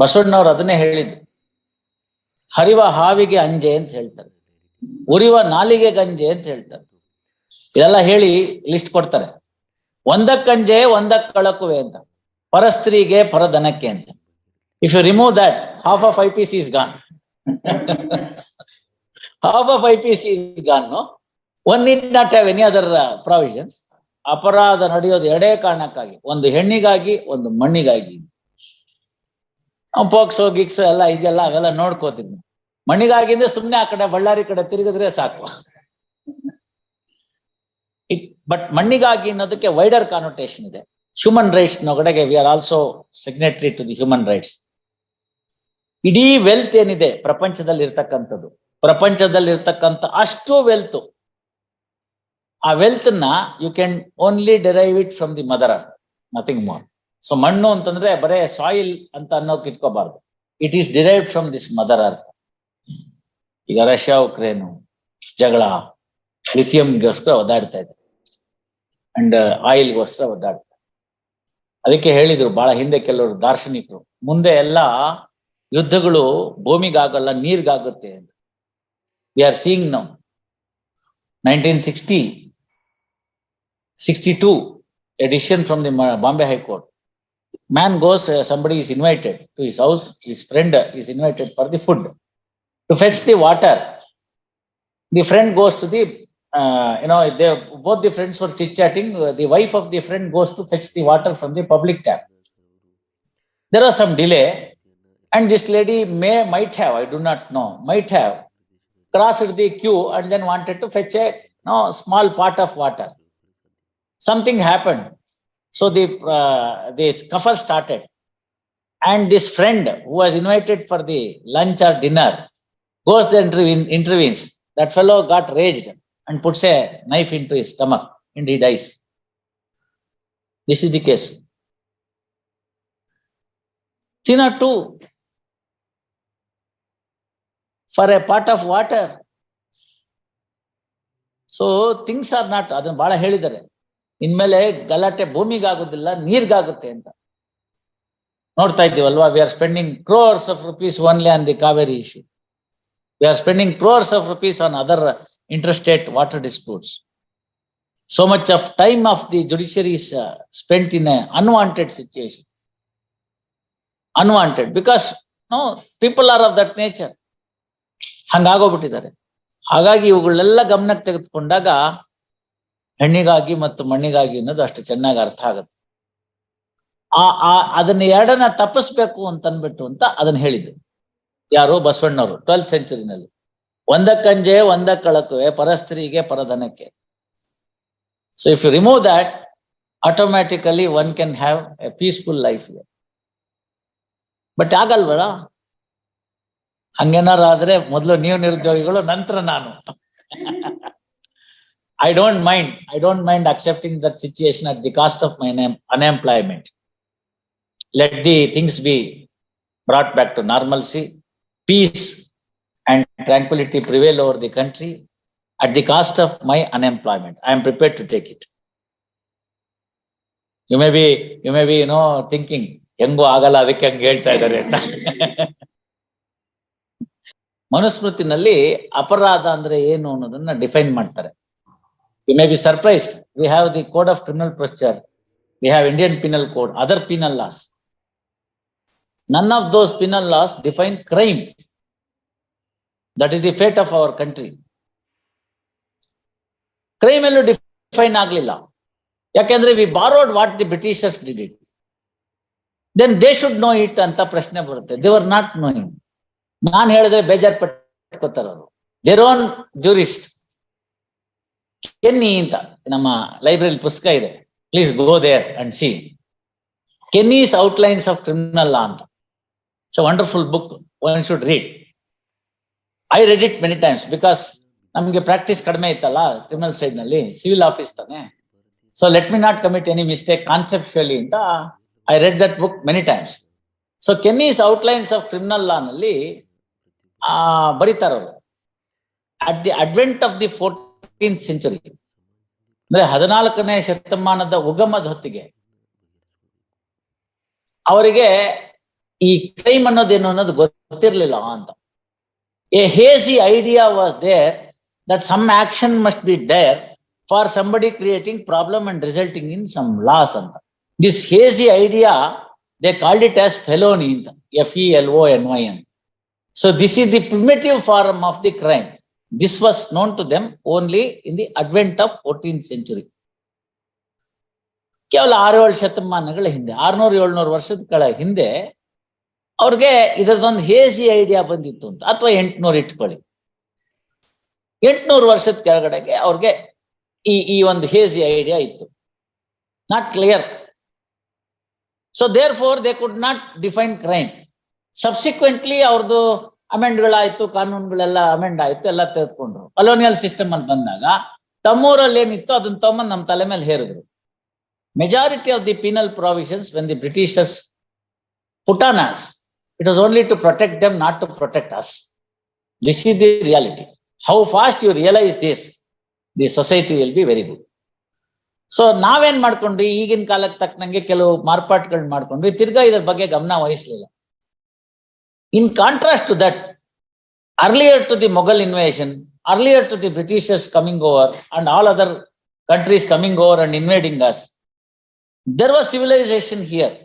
ಬಸವಣ್ಣವ್ರು ಅದನ್ನೇ ಹೇಳಿದ್ರು. ಹರಿವ ಹಾವಿಗೆ ಅಂಜೆ ಅಂತ ಹೇಳ್ತಾರೆ. ಉರಿವ ನಾಲಿಗೆ ಗಂಜೆ ಅಂತ ಹೇಳ್ತಾರೆ. ಇದೆಲ್ಲ ಹೇಳಿ ಲಿಸ್ಟ್ ಕೊಡ್ತಾರೆ. ಒಂದಕ್ಕಂಜೆ ಒಂದಕ್ಕೆ ಕಳಕುವೆ ಅಂತ. ಪರಸ್ತ್ರೀಗೆ ಪರದನಕ್ಕೆ ಅಂತ. If you remove that half of I P C is gone half of I P C is gone one in not have any other provisions ಅಪರಾಧ ನಡೆಯೋದು ಎರಡೇ ಕಾರಣಕ್ಕಾಗಿ. ಒಂದು ಹೆಣ್ಣಿಗಾಗಿ, ಒಂದು ಮಣ್ಣಿಗಾಗಿ. ಪೋಕ್ಸೋ, ಗಿಕ್ಸೋ ಎಲ್ಲ ಇದೆಲ್ಲ ಅವೆಲ್ಲ ನೋಡ್ಕೋತೀನಿ. ಮಣ್ಣಿಗಾಗಿಂದ್ರೆ ಸುಮ್ನೆ ಆ ಕಡೆ ಬಳ್ಳಾರಿ ಕಡೆ ತಿರುಗಿದ್ರೆ ಸಾಕು. ಇಟ್ ಬಟ್ ಮಣ್ಣಿಗಾಗಿ ಅನ್ನೋದಕ್ಕೆ ವೈಡರ್ ಕಾನೋಟೇಷನ್ ಇದೆ. Human rights ನೊಗಡೆಗೆ we are also signatory to the human rights ಇಡೀ ವೆಲ್ತ್ ಏನಿದೆ ಪ್ರಪಂಚದಲ್ಲಿ ಇರ್ತಕ್ಕಂಥದ್ದು. ಪ್ರಪಂಚದಲ್ಲಿ ಇರ್ತಕ್ಕಂಥ ಅಷ್ಟು ವೆಲ್ತ್ ಆ ವೆಲ್ತ್ನ you can only derive it from the mother earth nothing more so ಮಣ್ಣು ಅಂತಂದ್ರೆ ಬರೇ ಸಾಯಿಲ್ ಅಂತ ಅನ್ನೋಕ್ ಇಟ್ಕೋಬಾರ್ದು. It is derive from this mother earth ಈಗ ರಷ್ಯಾ, ಉಕ್ರೇನು, ಜಗಳ ಲಿಥಿಯಂಗೋಸ್ಕರ ಒದ್ದಾಡ್ತಾ ಇದೆ. ಅಂಡ್ ಆಯಿಲ್ಗೋಸ್ಕರ ಒದ್ದಾಡ್ತಾರೆ ಅದಕ್ಕೆ ಹೇಳಿದ್ರು ಬಹಳ ಹಿಂದೆ ಕೆಲವರು ದಾರ್ಶನಿಕರು, ಮುಂದೆ ಎಲ್ಲ ಯುದ್ಧಗಳು ಭೂಮಿಗಾಗಲ್ಲ, ನೀರ್ಗಾಗುತ್ತೆ ಅಂತ. We are seeing now nineteen sixty sixty two edition from the Bombay high court man goes uh, somebody is invited to his house his friend is invited for the food to fetch the water. The friend goes to the uh, you know they both the friends were chit chatting the wife of the friend goes to fetch the water from the public tap. There was some delay and this lady may might have i do not know might have crossed the queue and then wanted to fetch a no small pot of water. Something happened so the uh, the scuffle started and this friend who was invited for the lunch or dinner goes there and intervene- intervenes that fellow got raged and puts a knife into his stomach and he dies this is the case china too for a pot of water so things are not ಅದನ್ನ ಬಹಳ ಹೇಳಿದ್ದಾರೆ ಇನ್ಮೇಲೆ ಗಲಾಟೆ ಭೂಮಿಗಾಗುದಿಲ್ಲ ನೀರ್ಗಾಗುತ್ತೆ ಅಂತ. ನೋಡ್ತಾ ಇದ್ದೀವಲ್ವಾ we are spending crores of rupees lay on the Cauvery issue we are spending crores of rupees on other interstate water disputes so much of time of the judiciary is uh, spent in unwanted unwanted situation. Unwanted because no people are of ಹಂಗಾಗೋಗ್ಬಿಟ್ಟಿದ್ದಾರೆ. ಹಾಗಾಗಿ ಇವುಗಳನ್ನೆಲ್ಲ ಗಮನಕ್ಕೆ ತೆಗೆದುಕೊಂಡಾಗ ಹೆಣ್ಣಿಗಾಗಿ ಮತ್ತು ಮಣ್ಣಿಗಾಗಿ ಅನ್ನೋದು ಅಷ್ಟು ಚೆನ್ನಾಗಿ ಅರ್ಥ ಆಗುತ್ತೆ. ಆ ಆ, ಅದನ್ನ ಎರಡನ್ನ ತಪ್ಪಿಸ್ಬೇಕು ಅಂತ ಅನ್ಬಿಟ್ಟು ಅಂತ ಅದನ್ನ ಹೇಳಿದ್ರು ಯಾರು ಬಸವಣ್ಣವರು ಟ್ವೆಲ್ತ್ ಸೆಂಚುರಿನಲ್ಲಿ ಒಂದಕ್ಕಂಜೆ ಒಂದಕ್ಕಳಕುವೆ ಪರಸ್ತ್ರೀಗೆ ಪರಧನಕ್ಕೆ. So if you remove that automatically one can have a peaceful life but ಆಗಲ್ವಲ್ಲ? ಹಂಗೇನಾರು ಆದ್ರೆ ಮೊದಲು ನೀವು ನಿರುದ್ಯೋಗಿಗಳು, ನಂತರ ನಾನು. I don't mind. I don't mind accepting that situation at the cost of my name, unemployment. Let the things be brought back to normalcy, peace and tranquility prevail over the country at the cost of my unemployment. I am prepared to take it. You may be, you may be, know, thinking, Yengo ಆಗಲ್ಲ ಅದಕ್ಕೆ ಹಂಗೆ ಹೇಳ್ತಾ ಇದ್ದಾರೆ ಅಂತ ಮನುಸ್ಮೃತಿನಲ್ಲಿ ಅಪರಾಧ ಅಂದ್ರೆ ಏನು ಅನ್ನೋದನ್ನ ಡಿಫೈನ್ ಮಾಡ್ತಾರೆ you may be surprised. We have the Code of Criminal Procedure. We have Indian Penal Code, other penal laws. None of those penal laws define crime. That is the fate of our country. Crime ಎಲ್ಲೂ define ಆಗ್ಲಿಲ್ಲ ಯಾಕೆಂದ್ರೆ we borrowed what the Britishers did it then they should know it ಅಂತ ಪ್ರಶ್ನೆ ಬರುತ್ತೆ they are not knowing ನಾನ್ ಹೇಳಿದ್ರೆ ಬೇಜಾರ್ ಪಟ್ಕೋತಾರ ಅವರು ದೇರ್ ಓನ್ ಜೂರಿಸ್ಟ್ ಕೆನ್ನಿ ಅಂತ ನಮ್ಮ ಲೈಬ್ರರಿ ಪುಸ್ತಕ ಇದೆ. Please go there and see Kenny's outlines of criminal law ಅಂತ. So wonderful book one should read I read it many times because ನಮಗೆ ಪ್ರಾಕ್ಟೀಸ್ ಕಡಿಮೆ ಇತ್ತಲ್ಲ ಕ್ರಿಮಿನಲ್ ಸೈಡ್ನಲ್ಲಿ ಸಿವಿಲ್ ಆಫೀಸ್ ತಾನೆ. So let me not commit any mistake conceptually ಅಂತ I read that book many times so Kenny's outlines of criminal law ನಲ್ಲಿ ಬರೀತಾರ at the advent of the fourteen century ಅಂದ್ರೆ ಹದಿನಾಲ್ಕನೇ ಶತಮಾನದ ಉಗಮದ ಹೊತ್ತಿಗೆ. ಅವರಿಗೆ ಈ ಕ್ರೈಮ್ ಅನ್ನೋದೇನು ಅನ್ನೋದು ಗೊತ್ತಿರಲಿಲ್ಲ ಅಂತ. A hazy idea was there that some action must be there for somebody creating problem and resulting in some loss ಅಂತ. This hazy idea they called it as felony ಅಂತ. F E L O N Y ಅಂತ so this is the primitive form of the crime this was known to them only in the advent of fourteen century ಕೇವಲ ಆರು ಏಳು ಶತಮಾನಗಳ ಹಿಂದೆ, ಆರ್ನೂರು ಏಳ್ನೂರು ವರ್ಷದ ಕೆಳ ಹಿಂದೆ ಅವ್ರಿಗೆ ಇದರದೊಂದು ಹೇಸಿ ಐಡಿಯಾ ಬಂದಿತ್ತು ಅಂತ, ಅಥವಾ ಎಂಟ್ನೂರು ಇಟ್ಕೊಳ್ಳಿ. ಎಂಟ್ನೂರು ವರ್ಷದ ಕೆಳಗಡೆಗೆ ಅವ್ರಿಗೆ ಈ ಈ ಒಂದು ಹೇಸಿ ಐಡಿಯಾ ಇತ್ತು. Not clear so therefore they could not define crime subsequently ಅವ್ರದ್ದು ಅಮೆಂಡ್ಗಳಾಯ್ತು ಕಾನೂನುಗಳೆಲ್ಲ ಅಮೆಂಡ್ ಆಯ್ತು, ಎಲ್ಲ ತೆಗೆದುಕೊಂಡ್ರು. ಕಲೋನಿಯಲ್ ಸಿಸ್ಟಮ್ ಅಂತ ಬಂದಾಗ ತಮ್ಮೂರಲ್ಲಿ ಏನಿತ್ತು ಅದನ್ನ ತಗೊಂಬಂದು ನಮ್ಮ ತಲೆ ಮೇಲೆ ಹೇರಿದ್ರು. Majority of the penal provisions when the Britishers put on us it was only to protect to not to protect us this is the reality how fast you realise this the society will be very good. So ನಾವೇನ್ ಮಾಡ್ಕೊಂಡ್ವಿ? ಈಗಿನ ಕಾಲಕ್ಕೆ ತಕ್ಕನಂಗೆ ಕೆಲವು ಮಾರ್ಪಾಟ್ಗಳನ್ನ ಮಾಡ್ಕೊಂಡ್ವಿ. ತಿರ್ಗಾ ಇದ್ರ ಬಗ್ಗೆ ಗಮನ ವಹಿಸ್ಲಿಲ್ಲ. In contrast to that, earlier to the Mughal invasion, earlier to the Britishers coming over and all other countries coming over and invading us, there was civilization here.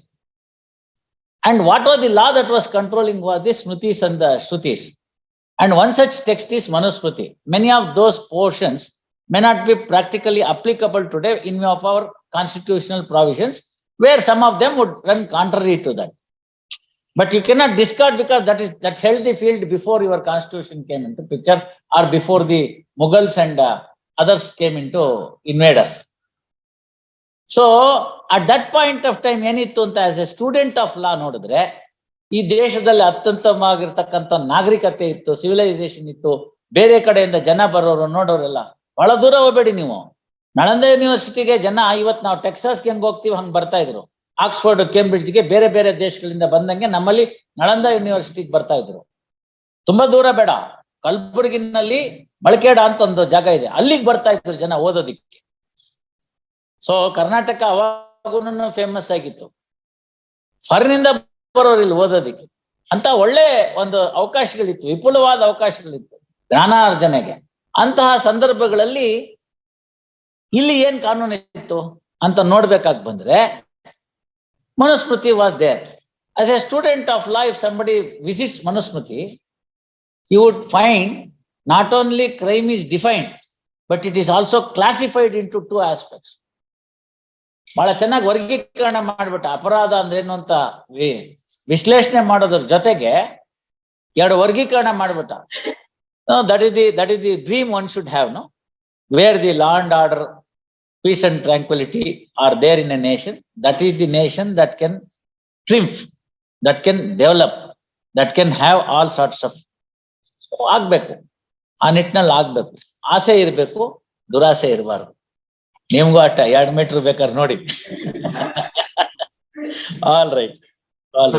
And what was the law that was controlling was the Smritis and the Shrutis. And one such text is Manusmriti. Many of those portions may not be practically applicable today in view of our constitutional provisions, where some of them would run contrary to that. But you cannot discard because that is that held the field before your constitution came into picture or before the Mughals and uh, others came into invade us. So at that point of time ಏನಿತ್ತು ಅಂತ as a student of law ನೋಡಿದ್ರೆ ಈ ದೇಶದಲ್ಲಿ ಅತ್ಯುತ್ತಮವಾಗಿರ್ತಕ್ಕಂಥ ನಾಗರಿಕತೆ ಇತ್ತು civilisation ಇತ್ತು ಬೇರೆ ಕಡೆಯಿಂದ ಜನ ಬರೋರು ನೋಡೋರೆಲ್ಲ ಬಹಳ ದೂರ ಹೋಗ್ಬೇಡಿ ನೀವು ನಳಂದ ಯೂನಿವರ್ಸಿಟಿಗೆ ಜನ ಇವತ್ ನಾವು ಟೆಕ್ಸಾಸ್ಗೆ ಹೆಂಗ್ ಹೋಗ್ತೀವಿ ಹಂಗ್ ಬರ್ತಾ ಇದ್ರು ಆಕ್ಸ್ಫರ್ಡ್ ಕೇಂಬ್ರಿಡ್ಜ್ಗೆ ಬೇರೆ ಬೇರೆ ದೇಶಗಳಿಂದ ಬಂದಂಗೆ ನಮ್ಮಲ್ಲಿ ನಳಂದ ಯೂನಿವರ್ಸಿಟಿಗೆ ಬರ್ತಾ ಇದ್ರು. ತುಂಬಾ ದೂರ ಬೇಡ. ಕಲ್ಬುರ್ಗಿನಲ್ಲಿ ಮಳಕೇಡ ಅಂತ ಒಂದು ಜಾಗ ಇದೆ. ಅಲ್ಲಿಗೆ ಬರ್ತಾ ಇದ್ರು ಜನ ಓದೋದಿಕ್ಕೆ. ಸೊ ಕರ್ನಾಟಕ ಅವಾಗೂ ಫೇಮಸ್ ಆಗಿತ್ತು. ಹೊರನಿಂದ ಬರೋರು ಇಲ್ಲಿ ಓದೋದಿಕ್ಕೆ. ಅಂತ ಒಳ್ಳೆ ಒಂದು ಅವಕಾಶಗಳಿತ್ತು. ವಿಪುಲವಾದ ಅವಕಾಶಗಳಿತ್ತು ಜ್ಞಾನಾರ್ಜನೆಗೆ ಅಂತಹ ಸಂದರ್ಭಗಳಲ್ಲಿ ಇಲ್ಲಿ ಏನ್ ಕಾನೂನು ಇತ್ತು ಅಂತ ನೋಡ್ಬೇಕಾಗಿ ಬಂದ್ರೆ was there as a student of life somebody visits Manusmriti you would find not only crime is defined but it is also classified into two aspects ಬಹಳ ಚೆನ್ನಾಗಿ ವರ್ಗೀಕರಣ ಮಾಡ್ಬಿಟ್ಟ. ಅಪರಾಧ ಅಂದ್ರೆ ಏನು ಅಂತ ವಿಶ್ಲೇಷಣೆ ಮಾಡೋದ್ರ ಜೊತೆಗೆ ಎರಡು ವರ್ಗೀಕರಣ ಮಾಡ್ಬಿಟ್ಟ. That is the that is the dream one should have know where the law and order peace and tranquility are there in a nation that is the nation that can triumph that can develop that can have all sorts of ಆಗ್ಬೇಕು. ಆ ನಿಟ್ಟಿನಲ್ಲಿ ಆಗ್ಬೇಕು. ಆಸೆ ಇರಬೇಕು, ದುರಾಸೆ ಇರಬಾರ್ದು. ನಿಮ್ಗೂ ಅಟ್ಟ ಎರಡ್ ಮೀಟರ್ ಬೇಕಾದ್ರೆ ನೋಡಿ. All right all